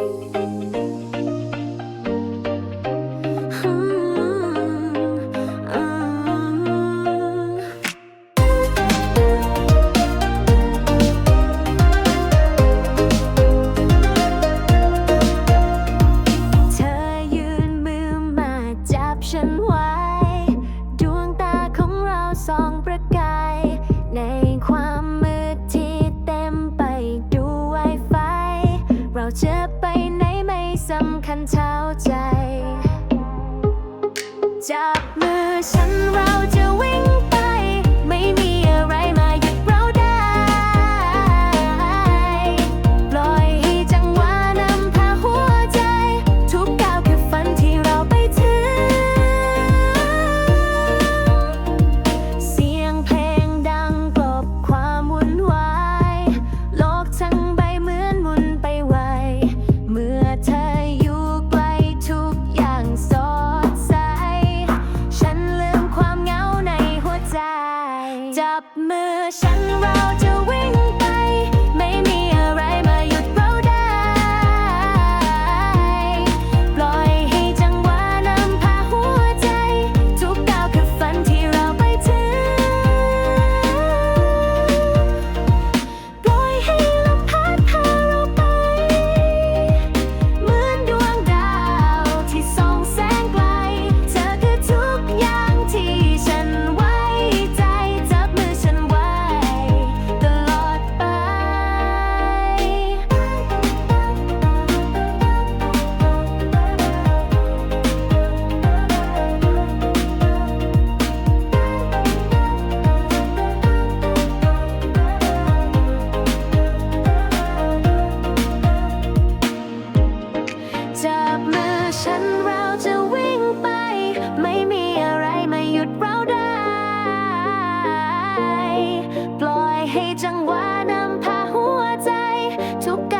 Bye. ฉันเราจะวิ่ง มือฉันเราจะ ให้จังหวะนำพาหัวใจทุกการ